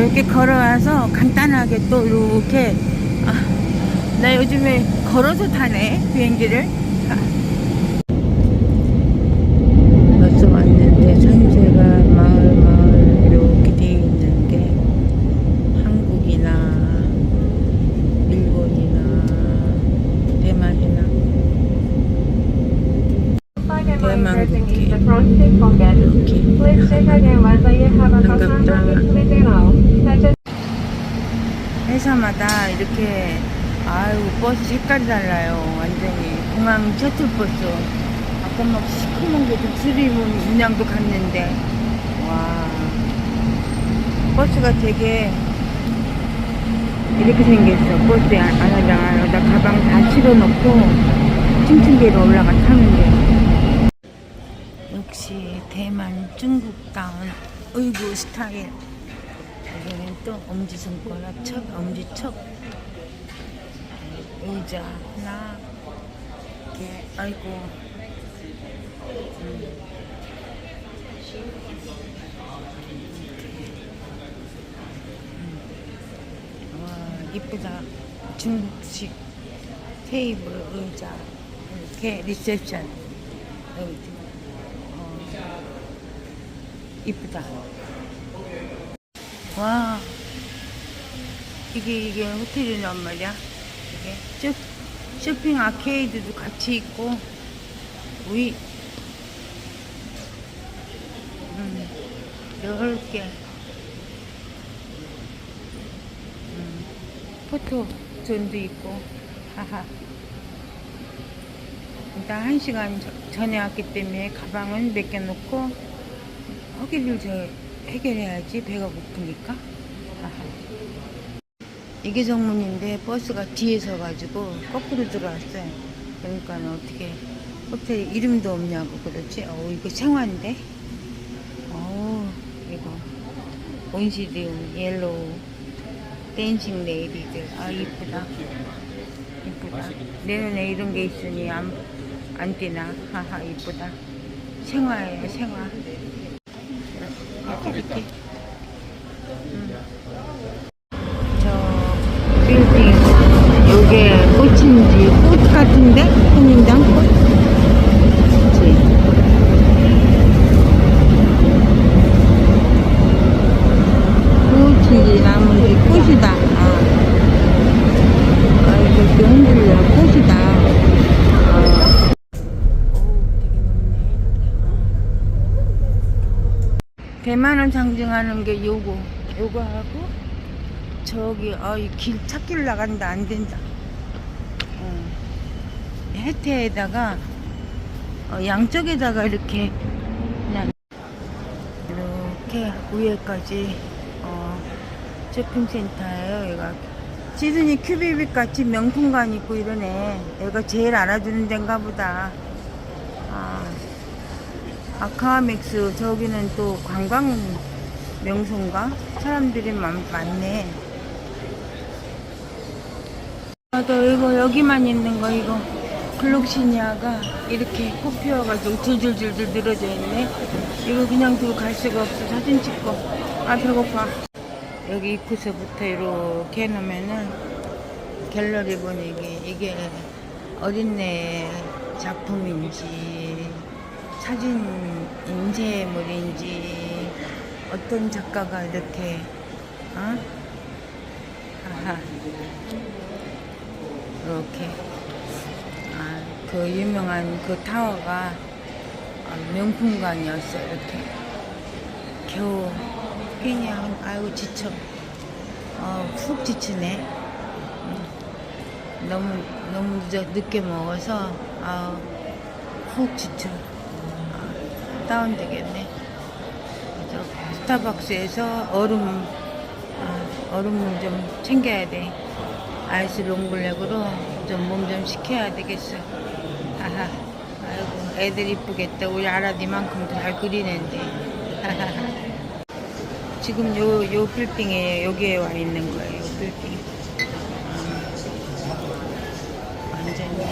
이렇게 걸어와서 간단하게 또 이렇게 아, 나 요즘에 걸어서 타네 비행기를 아. 벌써 왔는데 산세가 마을 마을 이렇게 돼 있는 게 한국이나 일본이나 대만이나 대만국이 이렇게 회사마다 이렇게. 아유 버스 색깔이 달라요. 완전히. 공항 셔틀버스. 아까 막 시커먼 게 독수리 문양도 갔는데. 와. 버스가 되게 이렇게 생겼어. 버스에 안- 안에다가 안에다. 가방 다 실어놓고 층층대로 올라가 타는데. 역시 대만 중국다운 의구 스타일 여기는 또 엄지손가락 척, 엄지척 의자 하나 이렇게 아이고 음. 음. 와 이쁘다 중국식 테이블 의자 이렇게 리셉션 어, 이쁘다 와. 이게 이게 호텔이란 말이야? 이게 쇼, 쇼핑 아케이드도 같이 있고. 위 음, 넓게 음, 포토 존도 있고. 하하. 일단 한 시간 저- 전에 왔기 때문에 가방은 맡겨놓고 허기를 저 해결해야지 배가 고프니까? 하하. 이게 정문인데 버스가 뒤에 서 가지고 거꾸로 들어왔어요. 그러니까 어떻게 호텔 이름도 없냐고 그러지? 어 이거 생화인데? 어 이거 온시드 옐로우 댄싱 레이디들. 아 이쁘다. 이쁘다. 내 눈에 이런 게 있으니 안, 안 띄나? 하하 이쁘다. 생화예요 생화 이렇게 음. 저 빌딩 요게 꽃인지 꽃 같은데 꽃인장 꽃 대만을 상징하는 게 요거. 요거 하고 저기 어이길 찾길 나간다. 안 된다. 어, 해태에다가 어, 양쪽에다가 이렇게 그냥 이렇게 위에까지 어, 쇼핑센터예요 얘가. 시드니 큐비빅 같이 명품관 있고 이러네. 얘가 제일 알아주는 데인가 보다. 아카맥스 저기는 또 관광 명소인가? 사람들이 많, 많네. 아, 또 이거 여기만 있는 거 이거 글록시니아가 이렇게 꽃 피워가지고 줄줄줄줄 늘어져 있네. 이거 그냥 두고 갈 수가 없어. 사진 찍고. 아 배고파. 여기 입구서부터 이렇게 해놓으면은 갤러리 분위기 이게 어린애 작품인지 사진 인쇄물인지 어떤 작가가 이렇게 어? 하하. 이렇게. 아, 그 유명한 그 타워가 아, 명품관이었어 이렇게. 겨우 그냥 아이고 지쳐. 어, 푹 지치네. 음. 너무 너무 늦게 먹어서 아, 푹 지쳐. 아, 다운 되겠네. 그래서 스타벅스에서 얼음 아, 얼음물 좀 챙겨야 돼. 아이스 롱블랙으로 좀 몸 좀 식혀야 되겠어. 하하 아이고 애들 이쁘겠다. 우리 아라디만큼 잘 그리는데. 지금 요, 요 빌딩에 여기에 와 있는 거예요 요 빌딩. 음. 완전히.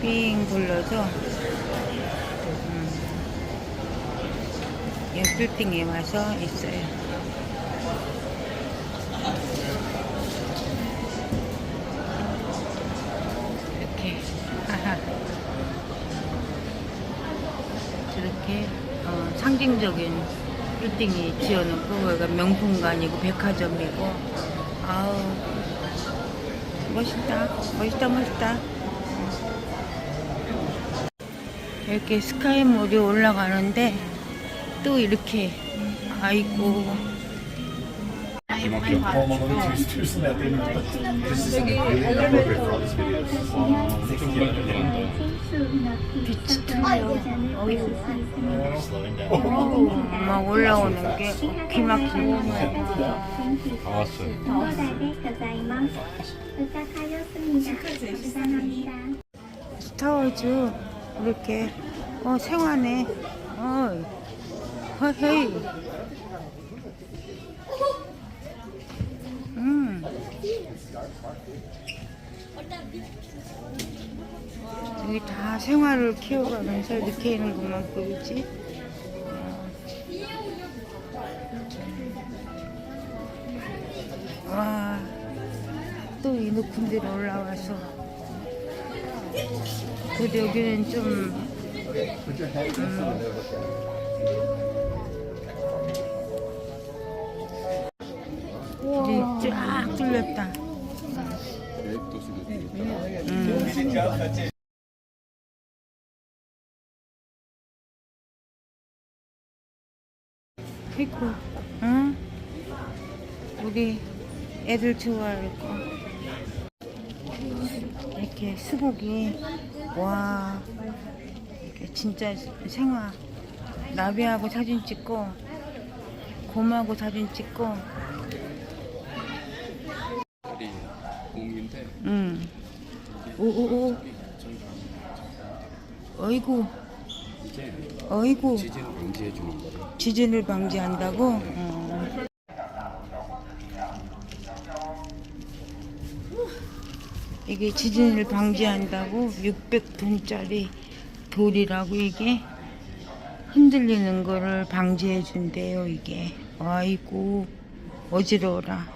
삥 둘러서 빌딩에 와서 있어요. 이렇게. 이렇게 어, 상징적인 빌딩이 지어놓고 거기가 명품관이고 백화점이고. 아우. 멋있다. 멋있다 멋있다. 이렇게 스카이몰이 올라가는데 또 이렇게 아이고. 빛이 틀려 어휴 막 올라오는 게귀 막히는 거다 왔어요 스타워즈 이렇게 어 생화네. 허헤이. 음. 여기 다 생화를 키워가면서 이렇게 있는구만 보이지? 와 또 이 높은 데로 올라와서. 그래도 여기는 좀 음, 이제 쫙 뚫렸다. 음. 아이고, 응? 우리 애들 좋아할 거. 이렇게 수국이 와 이렇게 진짜 생화 나비하고 사진 찍고 곰하고 사진 찍고 우리 공인데 응. 오오오. 어이구. 어이구. 지진 방지해 주는 거예요. 지진을 방지한다고? 어. 이게 지진을 방지한다고? 600톤짜리 돌이라고 이게? 흔들리는 거를 방지해 준대요 이게. 아이고 어지러워라.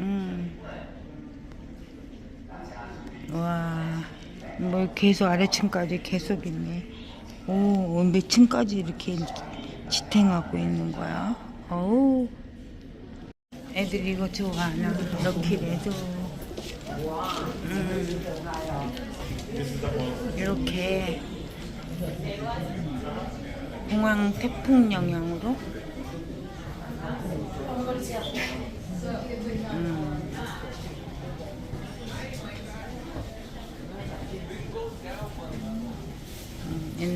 음. 와 뭐 계속 아래층까지 계속 있네 오, 몇 층까지 이렇게 지탱하고 있는 거야? 어우. 애들이 이거 좋아하나? 럭키래도. 음. 이렇게 공항 태풍 영향으로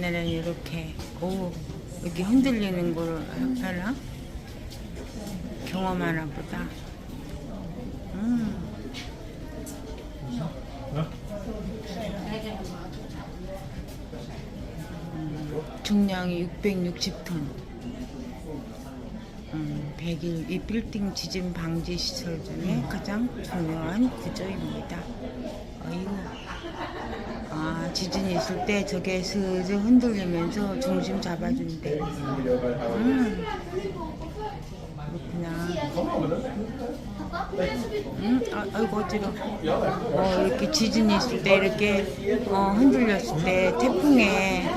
옛날에 이렇게 오 이렇게 흔들리는 걸 하나 경험하나 보다. 음. 음, 중량이 660톤. 음, 100일 이 빌딩 지진 방지 시설 중에 가장 중요한 구조입니다. 지진이 있을 때 저게 슬슬 흔들리면서 중심 잡아준대. 음. 그렇구나. 음, 아, 아이고, 어지러 어, 이렇게 지진이 있을 때 이렇게 어, 흔들렸을 때 태풍에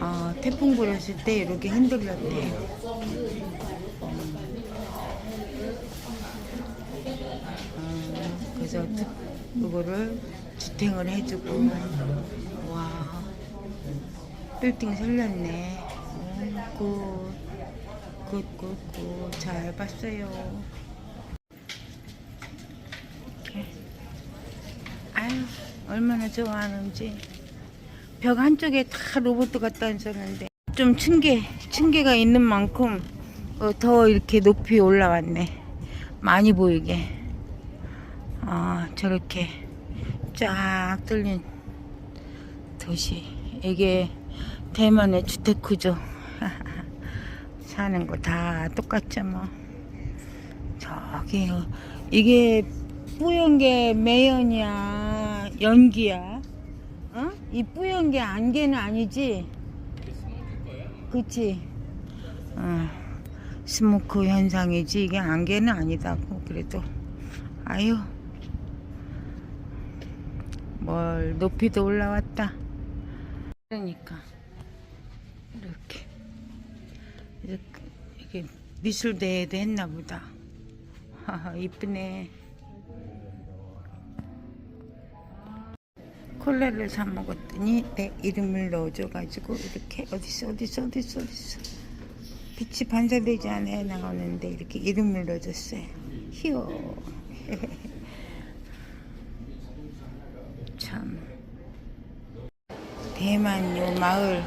어, 태풍 불었을 때 이렇게 흔들렸대. 어, 그래서 특- 그거를 지탱을 해주고. 와. 빌딩 살렸네. 어, 굿굿굿굿. 잘 봤어요. 이렇게. 아유 얼마나 좋아하는지. 벽 한쪽에 다 로봇 갖다 얹었는데. 좀 층계 층계가 있는 만큼 어, 더 이렇게 높이 올라왔네. 많이 보이게. 아 저렇게 쫙 뚫린 도시 이게 대만의 주택구조. 사는 거 다 똑같죠 뭐. 저기 이게 뿌연 게 매연이야 연기야. 어? 이 뿌연 게 안개는 아니지? 그치? 어, 스모크 현상이지. 이게 안개는 아니다고 그래도. 아유 뭘 높이도 올라왔다. 그러니까 이렇게 이렇게 이렇게 미술대회도 했나 보다. 이쁘네. 콜라를 사 먹었더니 내 이름을 넣어줘 가지고 이렇게 어디서 어디서 어디서 어디서 빛이 반사되지 않아 나오는데 이렇게 이름을 넣어줬어요. 히어. 참 대만 요 마을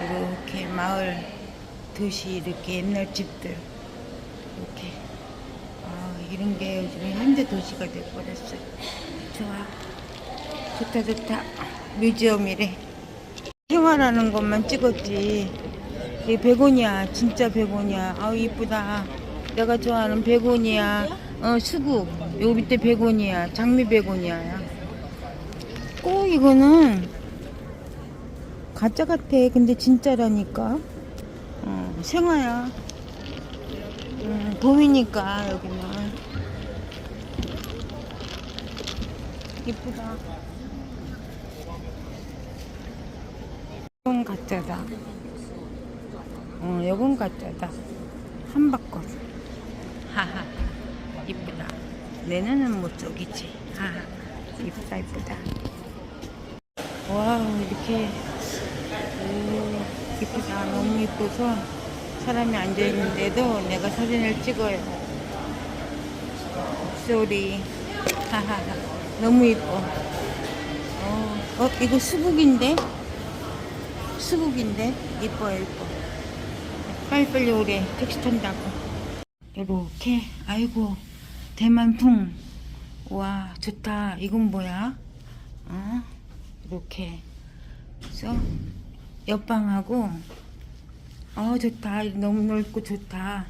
이렇게 마을 도시 이렇게 옛날 집들 이렇게 아, 이런 게 요즘에 현대 도시가 돼버렸어요. 좋아. 좋다 좋다. 뮤지엄이래. 생활하는 것만 찍었지. 이 베고니아 진짜 베고니아. 아우 이쁘다. 내가 좋아하는 베고니아. 어 수국. 요 밑에 베고니아. 장미 베고니아야. 꼭 이거는 가짜 같아. 근데 진짜라니까. 어, 생화야. 음, 봄이니까 여기는 이쁘다. 이건 가짜다. 어, 이건 가짜다. 한바꽃. 하하. 이쁘다. 내 눈은 못 속이지. 하하. 이쁘다, 이쁘다. 와우, 이렇게. 오, 이쁘다. 너무 이뻐서 사람이 앉아있는데도 내가 사진을 찍어요. 쏘리. 하하하. 너무 이뻐. 어, 어, 이거 수국인데? 수국인데? 이뻐요, 이뻐. 빨리빨리 오래. 택시 탄다고. 이렇게, 아이고, 대만풍. 와, 좋다. 이건 뭐야? 어? 이렇게. 그래서, 옆방하고, 어, 좋다. 너무 넓고 좋다.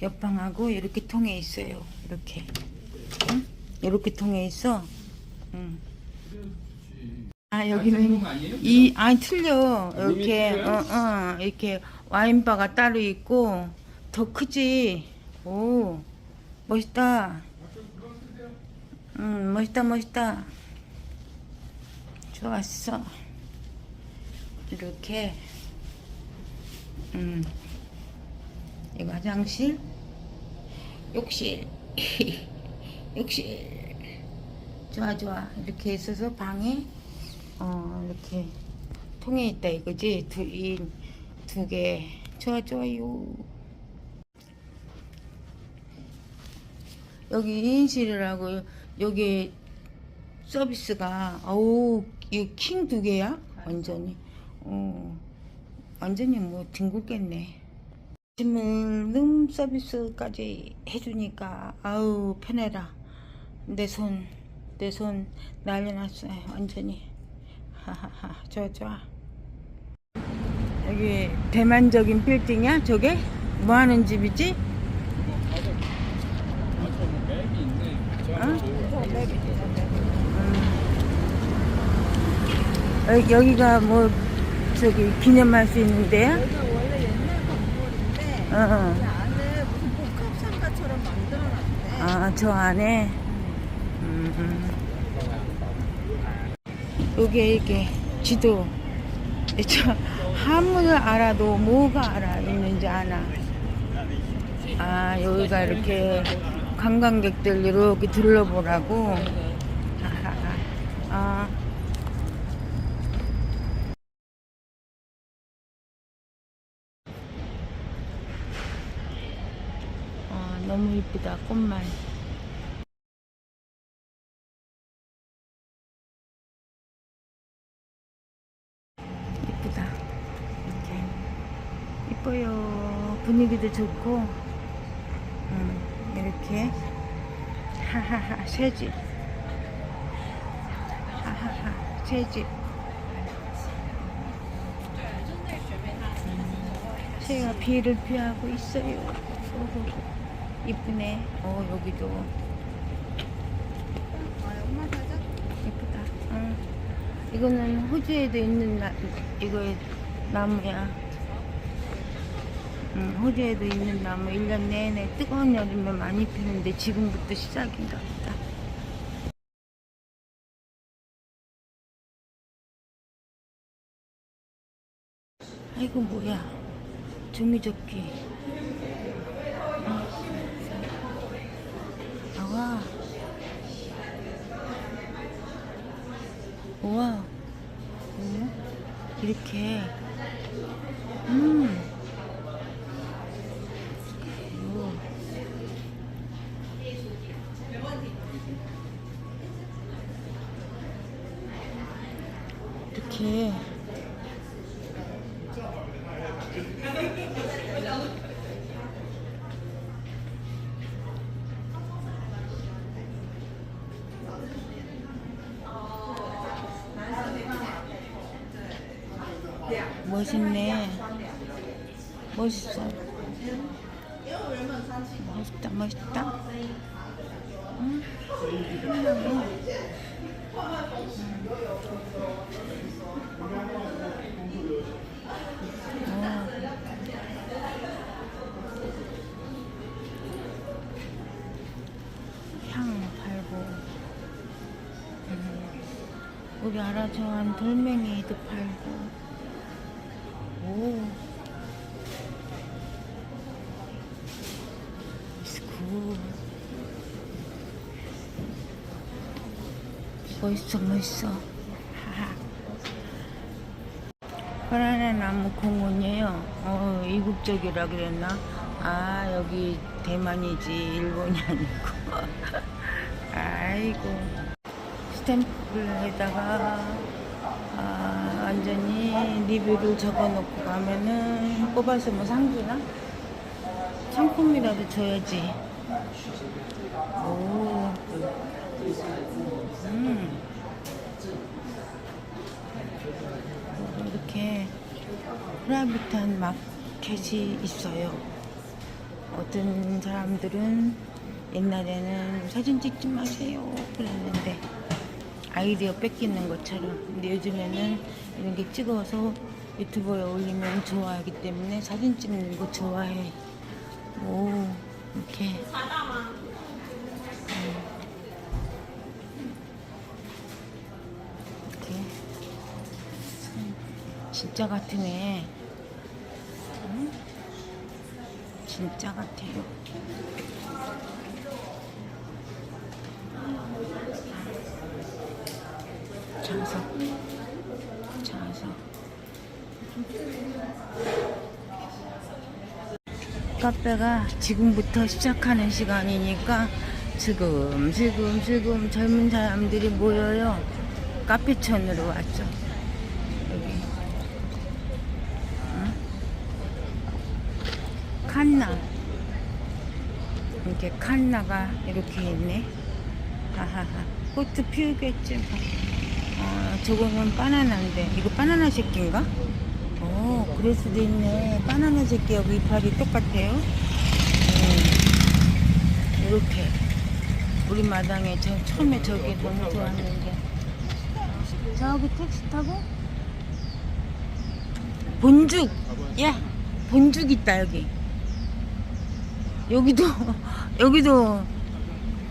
옆방하고 이렇게 통해 있어요. 이렇게. 응? 이렇게 통해 있어. 응. 아, 여기는 이, 아니, 틀려. 이렇게, 어, 어, 이렇게 와인바가 따로 있고, 더 크지. 오, 멋있다. 음, 멋있다, 멋있다. 좋았어. 이렇게, 음, 이거 화장실, 욕실, 욕실. 좋아, 좋아. 이렇게 있어서 방에, 어, 이렇게 통에 있다 이거지. 두, 이, 두 개. 좋아, 좋아요. 여기 2인실이라고, 여기 서비스가, 어우, 이킹 두 개야? 완전히. 어, 완전히 뭐 뒹굴겠네. 짐을 룸 서비스까지 해주니까 아우 편해라. 내 손, 내 손 난리 났어요. 완전히. 하하하. 좋아 좋아. 여기 대만적인 빌딩이야? 저게? 뭐 하는 집이지? 어? 음. 여- 여기가 뭐 저기 기념할 수 있는 데야? 원래 옛날 건물인데 어, 어. 그 안에 무슨 복합 상가처럼 만들어놨대. 아, 저 안에. 음, 음. 이게 지도. 저 한문을 알아도 뭐가 알아 있는지 아나. 아, 여기가 이렇게 관광객들 이렇게 둘러보라고. 아. 아, 너무 이쁘다, 꽃만. 이쁘다. 이렇게. 이뻐요. 분위기도 좋고, 음, 이렇게. 하하하, 새집. 하하하, 새집. 음, 새가 비를 피하고 있어요. 이쁘네. 어, 여기도. 엄마 사자? 예쁘다. 응. 이거는 호주에도 있는 나, 이거 나무야. 응, 호주에도 있는 나무 1년 내내 뜨거운 여름에 많이 피는데 지금부터 시작인가 보다. 아이고 뭐야 종이접기 이렇게 음 오. 이렇게 멋있네. 멋있어. 멋있다, 멋있다. 응? 향 팔고 음, 우리 알아 좋아하는 돌멩이도 팔고 멋있어 멋있어. 바나나 나무 공원이에요. 어 이국적이라 그랬나? 아 여기 대만이지 일본이 아니고. 아이고. 스탬프에다가 아, 완전히 리뷰를 적어놓고 가면은 뽑아서 뭐 상주나? 상품이라도 줘야지. 오, 음, 이렇게 프라이빗한 마켓이 있어요. 어떤 사람들은 옛날에는 사진 찍지 마세요 그랬는데 아이디어 뺏기는 것처럼. 근데 요즘에는 이런 게 찍어서 유튜브에 올리면 좋아하기 때문에 사진 찍는 거 좋아해. 오 이렇게 진짜 같으네. 응? 진짜 같아요. 자석. 자석. 카페가 지금부터 시작하는 시간이니까 지금 지금 지금 젊은 사람들이 모여요. 카페촌으로 왔죠 여기 응? 칸나. 이렇게 칸나가 이렇게 있네. 하하하. 꽃도 피우겠지 뭐. 어, 저거는 바나나인데. 이거 바나나 새끼인가? 어 그럴 수도 있네. 바나나 새끼하고 이파리 똑같아요? 음, 이렇게. 우리 마당에 저 처음에 저기 너무 좋았는데. 저기 택시 타고? 본죽. 야 본죽 있다 여기 여기도 여기도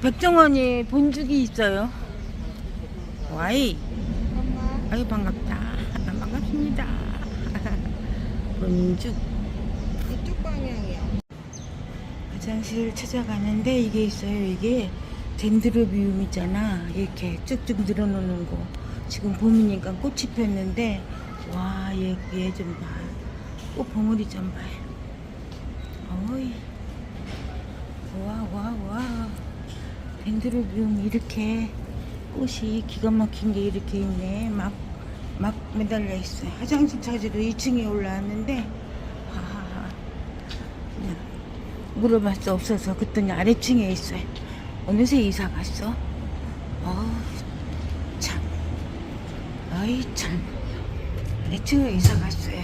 백종원이 본죽이 있어요. 와이. 아유 반갑다. 반갑습니다. 본죽 이쪽 방향이야. 화장실 찾아가는데 이게 있어요. 이게 덴드로비움 있잖아. 이렇게 쭉쭉 늘어놓는 거. 지금 봄이니까 꽃이 폈는데 와얘 좀 봐. 꽃 봉우리 좀 봐요 어이 와와와. 덴드로비움 이렇게 꽃이 기가 막힌 게 이렇게 있네. 막 막 매달려 있어요. 화장실 찾으러 2층에 올라왔는데 그냥 물어봤어 없어서 그랬더니 아래층에 있어요. 어느새 이사 갔어? 어참. 어이 참. 아래층에 이사 갔어요.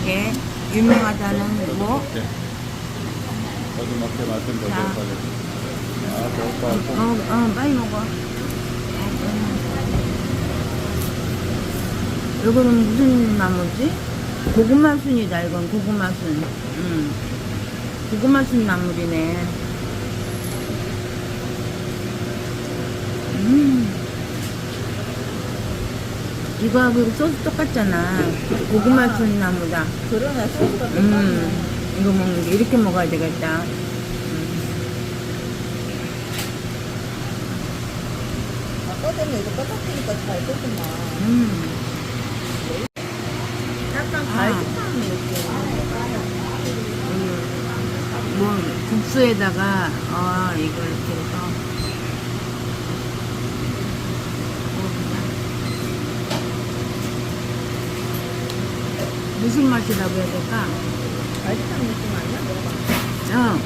이게 유명하다는 뭐 어디 먹게 말씀 더 자. 빨리. 아, 배고파. 어, 어, 빨리 먹어. 이거는 무슨 나무지? 고구마 순이다, 이건 고구마 순. 음. 고구마 순 나물이네. 음. 이거하고 이거 소스 똑같잖아. 고구마 순나무다. 그러나 소스가 좀 음, 이거 먹는 게 이렇게 먹어야 되겠다. 아까 전에 이거 똑같으니까 잘 됐구만. 음, 약간 아. 갈비탕 느낌. 뭐 국수에다가 아 이거 이렇게 무슨 맛이라고 해야 될까? 갈비탕 느낌 아니야? 먹어봐. 어,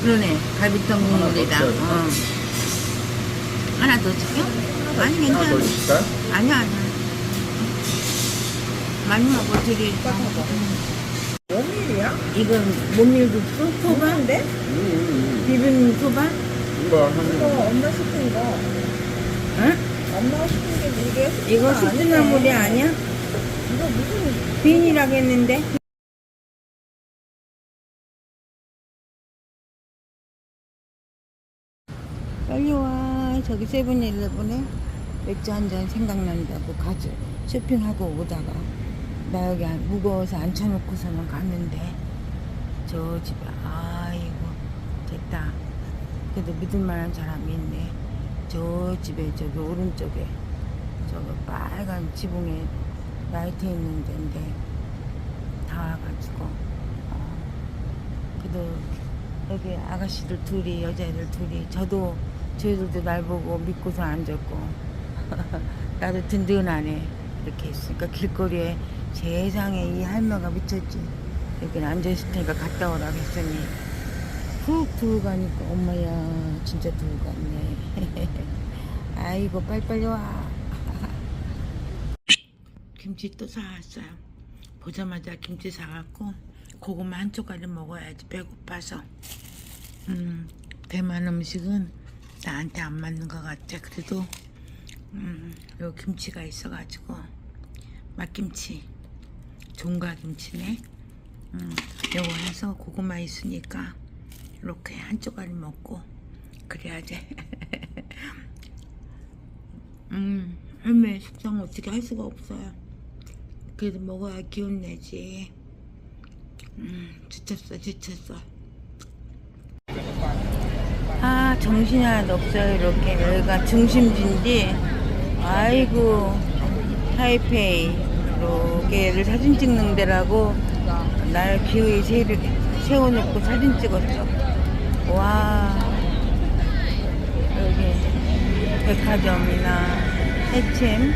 그러네. 갈비탕 국물이다. 더 어. 하나 더 줄게? 아니, 하나 더 괜찮아. 주실까요? 아니야, 아니야. 많이 먹어, 되게. 원밀이야? 이건 모밀국수? 소바? 소반데? 음, 비빔 소바? 음. 이거 한 이거 엄마 시킨 거. 응? 엄마가 시킨 게 이게 이거 아니네. 아니야? 이거 무슨 빈이라고 했는데. 빨리 와. 저기 세븐일레븐에 맥주 한 잔 생각난다고 가지. 쇼핑하고 오다가. 나 여기 안- 무거워서 앉혀놓고서는 갔는데. 저 집에, 아이고, 됐다. 그래도 믿을 만한 사람이 있네. 저 집에, 저기 오른쪽에, 저거 빨간 지붕에 라이트 있는 데인데, 다 와가지고, 어, 그래도 여기 아가씨들 둘이, 여자애들 둘이, 저도, 저희들도 날 보고 믿고서 앉았고, 나도 든든하네. 이렇게 있으니까 길거리에 세상에 이 할머니가 미쳤지. 여기는 앉아있을 테니까 갔다 오라 했더니, 훅 두고 가니까, 엄마야, 진짜 두고 갔네. 아이고, 빨리빨리 와. 김치 또 사왔어요. 보자마자 김치 사갖고 고구마 한 조각을 먹어야지 배고파서. 음, 대만 음식은 나한테 안 맞는 것 같아. 그래도 음, 요 김치가 있어가지고 맛김치, 종가김치네. 음, 요거 해서 고구마 있으니까 이렇게 한 조각 먹고 그래야지. 음, 할머니 식성 어떻게 할 수가 없어요. 그래도 먹어야 기운 내지. 음, 지쳤어, 지쳤어. 아, 정신이 하나도 없어요, 이렇게. 여기가 중심지인데, 아이고, 타이페이. 이렇게를 사진 찍는 데라고 날 기어이 세- 세워놓고 사진 찍었어. 와, 여기 백화점이나 해침